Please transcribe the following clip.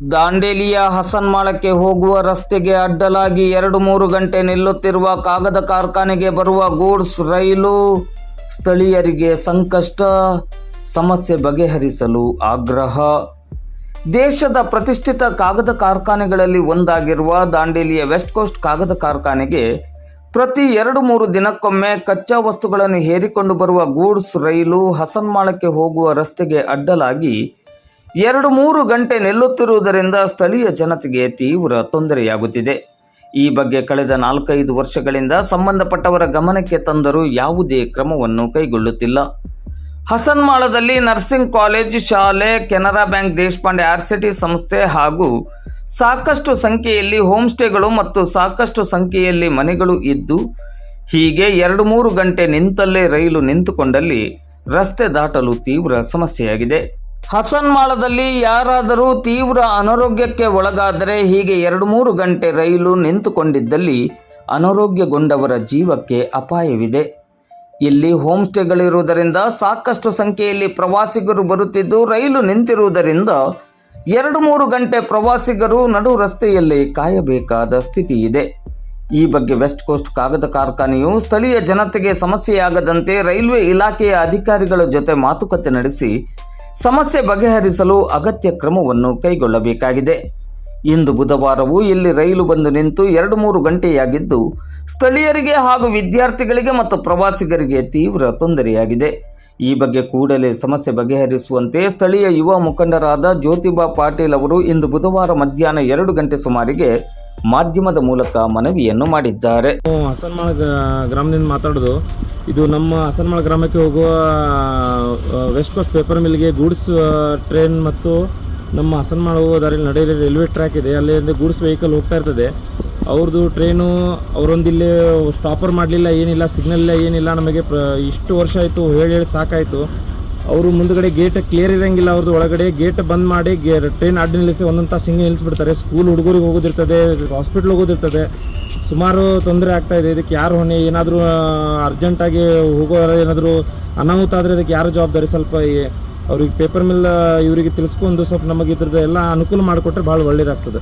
ದಾಂಡೇಲಿಯ ಹಸನ್ಮಾಳಕ್ಕೆ ಹೋಗುವ ರಸ್ತೆಗೆ ಅಡ್ಡಲಾಗಿ ಎರಡು ಮೂರು ಗಂಟೆ ನಿಲ್ಲುತ್ತಿರುವ ಕಾಗದ ಕಾರ್ಖಾನೆಗೆ ಬರುವ ಗೂಡ್ಸ್ ರೈಲು ಸ್ಥಳೀಯರಿಗೆ ಸಂಕಷ್ಟ, ಸಮಸ್ಯೆ ಬಗೆಹರಿಸಲು ಆಗ್ರಹ. ದೇಶದ ಪ್ರತಿಷ್ಠಿತ ಕಾಗದ ಕಾರ್ಖಾನೆಗಳಲ್ಲಿ ಒಂದಾಗಿರುವ ದಾಂಡೇಲಿಯ ವೆಸ್ಟ್ ಕೋಸ್ಟ್ ಕಾಗದ ಕಾರ್ಖಾನೆಗೆ ಪ್ರತಿ ಎರಡು ಮೂರು ದಿನಕ್ಕೊಮ್ಮೆ ಕಚ್ಚಾ ವಸ್ತುಗಳನ್ನು ಹೇರಿಕೊಂಡು ಬರುವ ಗೂಡ್ಸ್ ರೈಲು ಹಸನ್ಮಾಳಕ್ಕೆ ಹೋಗುವ ರಸ್ತೆಗೆ ಅಡ್ಡಲಾಗಿ ಎರಡು ಮೂರು ಗಂಟೆ ನಿಲ್ಲುತ್ತಿರುವುದರಿಂದ ಸ್ಥಳೀಯ ಜನತೆಗೆ ತೀವ್ರ ತೊಂದರೆಯಾಗುತ್ತಿದೆ. ಈ ಬಗ್ಗೆ ಕಳೆದ ನಾಲ್ಕೈದು ವರ್ಷಗಳಿಂದ ಸಂಬಂಧಪಟ್ಟವರ ಗಮನಕ್ಕೆ ತಂದರೂ ಯಾವುದೇ ಕ್ರಮವನ್ನು ಕೈಗೊಳ್ಳುತ್ತಿಲ್ಲ. ಹಸನ್ಮಾಳದಲ್ಲಿ ನರ್ಸಿಂಗ್ ಕಾಲೇಜ್ ಶಾಲೆ, ಕೆನರಾ ಬ್ಯಾಂಕ್, ದೇಶಪಾಂಡೆ ಆರ್ಸಿಟಿ ಸಂಸ್ಥೆ ಹಾಗೂ ಸಾಕಷ್ಟು ಸಂಖ್ಯೆಯಲ್ಲಿ ಹೋಮ್ ಸ್ಟೇಗಳು ಮತ್ತು ಸಾಕಷ್ಟು ಸಂಖ್ಯೆಯಲ್ಲಿ ಮನೆಗಳು ಇದ್ದು, ಹೀಗೆ ಎರಡು ಮೂರು ಗಂಟೆ ನಿಂತಲ್ಲೇ ರೈಲು ನಿಂತುಕೊಂಡಲ್ಲಿ ರಸ್ತೆ ದಾಟಲು ತೀವ್ರ ಸಮಸ್ಯೆಯಾಗಿದೆ. ಹಸನ್ಮಾಳದಲ್ಲಿ ಯಾರಾದರೂ ತೀವ್ರ ಅನಾರೋಗ್ಯಕ್ಕೆ ಒಳಗಾದರೆ ಹೀಗೆ ಎರಡು ಮೂರು ಗಂಟೆ ರೈಲು ನಿಂತುಕೊಂಡಿದ್ದಲ್ಲಿ ಅನಾರೋಗ್ಯಗೊಂಡವರ ಜೀವಕ್ಕೆ ಅಪಾಯವಿದೆ. ಇಲ್ಲಿ ಹೋಮ್ ಸ್ಟೇಗಳಿರುವುದರಿಂದ ಸಾಕಷ್ಟು ಸಂಖ್ಯೆಯಲ್ಲಿ ಪ್ರವಾಸಿಗರು ಬರುತ್ತಿದ್ದು, ರೈಲು ನಿಂತಿರುವುದರಿಂದ ಎರಡು ಮೂರು ಗಂಟೆ ಪ್ರವಾಸಿಗರು ನಡು ರಸ್ತೆಯಲ್ಲಿ ಕಾಯಬೇಕಾದ ಸ್ಥಿತಿ ಇದೆ ಈ ಬಗ್ಗೆ ವೆಸ್ಟ್ ಕೋಸ್ಟ್ ಕಾಗದ ಕಾರ್ಖಾನೆಯು ಸ್ಥಳೀಯ ಜನತೆಗೆ ಸಮಸ್ಯೆಯಾಗದಂತೆ ರೈಲ್ವೆ ಇಲಾಖೆಯ ಅಧಿಕಾರಿಗಳ ಜೊತೆ ಮಾತುಕತೆ ನಡೆಸಿ ಸಮಸ್ಯೆ ಬಗೆಹರಿಸಲು ಅಗತ್ಯ ಕ್ರಮವನ್ನು ಕೈಗೊಳ್ಳಬೇಕಾಗಿದೆ. ಇಂದು ಬುಧವಾರವೂ ಇಲ್ಲಿ ರೈಲು ಬಂದು ನಿಂತು ಎರಡು ಮೂರು ಗಂಟೆಯಾಗಿದ್ದು, ಸ್ಥಳೀಯರಿಗೆ ಹಾಗೂ ವಿದ್ಯಾರ್ಥಿಗಳಿಗೆ ಮತ್ತು ಪ್ರವಾಸಿಗರಿಗೆ ತೀವ್ರ ತೊಂದರೆಯಾಗಿದೆ. ಈ ಬಗ್ಗೆ ಕೂಡಲೇ ಸಮಸ್ಯೆ ಬಗೆಹರಿಸುವಂತೆ ಸ್ಥಳೀಯ ಯುವ ಮುಖಂಡರಾದ ಜ್ಯೋತಿಬಾ ಪಾಟೀಲ್ ಅವರು ಇಂದು ಬುಧವಾರ ಮಧ್ಯಾಹ್ನ ಎರಡು ಗಂಟೆ ಸುಮಾರಿಗೆ ಮಾಧ್ಯಮದ ಮೂಲಕ ಮನವಿಯನ್ನು ಮಾಡಿದ್ದಾರೆ. ಹಸನ್ಮಾಳ ಗ್ರಾ- ಗ್ರಾಮದಿಂದ ಮಾತಾಡೋದು. ಇದು ನಮ್ಮ ಹಸನ್ಮಾಳ ಗ್ರಾಮಕ್ಕೆ ಹೋಗುವ ವೆಸ್ಟ್ ಕೋಸ್ಟ್ ಪೇಪರ್ ಮಿಲ್ಗೆ ಗೂಡ್ಸ್ ಟ್ರೈನ್ ಮತ್ತು ನಮ್ಮ ಹಸನ್ಮಾಳ ಹೋಗೋ ದಾರಿಯಲ್ಲಿ ನಡೆಯೋ ರೈಲ್ವೆ ಟ್ರ್ಯಾಕ್ ಇದೆ. ಅಲ್ಲಿಂದ ಗೂಡ್ಸ್ ವೆಹಿಕಲ್ ಹೋಗ್ತಾ ಇರ್ತದೆ. ಅವ್ರದ್ದು ಟ್ರೈನು ಅವರೊಂದಿಲ್ಲಿ ಸ್ಟಾಪರ್ ಮಾಡಲಿಲ್ಲ, ಏನಿಲ್ಲ ಸಿಗ್ನಲ್ ಏನಿಲ್ಲ, ನಮಗೆ ಪ್ರ, ಇಷ್ಟು ವರ್ಷ ಆಯಿತು, ಹೇಳಿ ಹೇಳಿ ಸಾಕಾಯಿತು. ಅವರು ಮುಂದಗಡೆ ಗೇಟ್ ಕ್ಲಿಯರ್ ಇರೋಂಗಿಲ್ಲ, ಅವ್ರದ್ದು ಒಳಗಡೆ ಗೇಟ್ ಬಂದ್ ಮಾಡಿ ಗೇ ಟ್ರೈನ್ ಅಡ್ಡ ನಿಲ್ಲಿಸಿ ಒಂದೊಂದು ತಾಸು ಹಿಂಗೆ ನಿಲ್ಲಿಸ್ಬಿಡ್ತಾರೆ ಸ್ಕೂಲ್ ಹುಡುಗರಿಗೆ ಹೋಗೋದಿರ್ತದೆ ಹಾಸ್ಪಿಟ್ಲ್ ಹೋಗೋದಿರ್ತದೆ. ಸುಮಾರು ತೊಂದರೆ ಆಗ್ತಾ ಇದೆ, ಇದಕ್ಕೆ ಯಾರು ಹೊಣೆ? ಏನಾದರೂ ಅರ್ಜೆಂಟಾಗಿ ಹೋಗೋ ಏನಾದರೂ ಅನಾಹುತ ಆದರೆ ಅದಕ್ಕೆ ಯಾರು ಜವಾಬ್ದಾರಿ? ಸ್ವಲ್ಪ ಅವ್ರಿಗೆ ಪೇಪರ್ ಮಿಲ್ ಇವರಿಗೆ ತಿಳಿಸ್ಕೊಂಡು ಸ್ವಲ್ಪ ನಮಗೆ ಇದ್ರದ್ದು ಎಲ್ಲ ಅನುಕೂಲ ಮಾಡಿಕೊಟ್ರೆ ಭಾಳ ಒಳ್ಳೇದಾಗ್ತದೆ.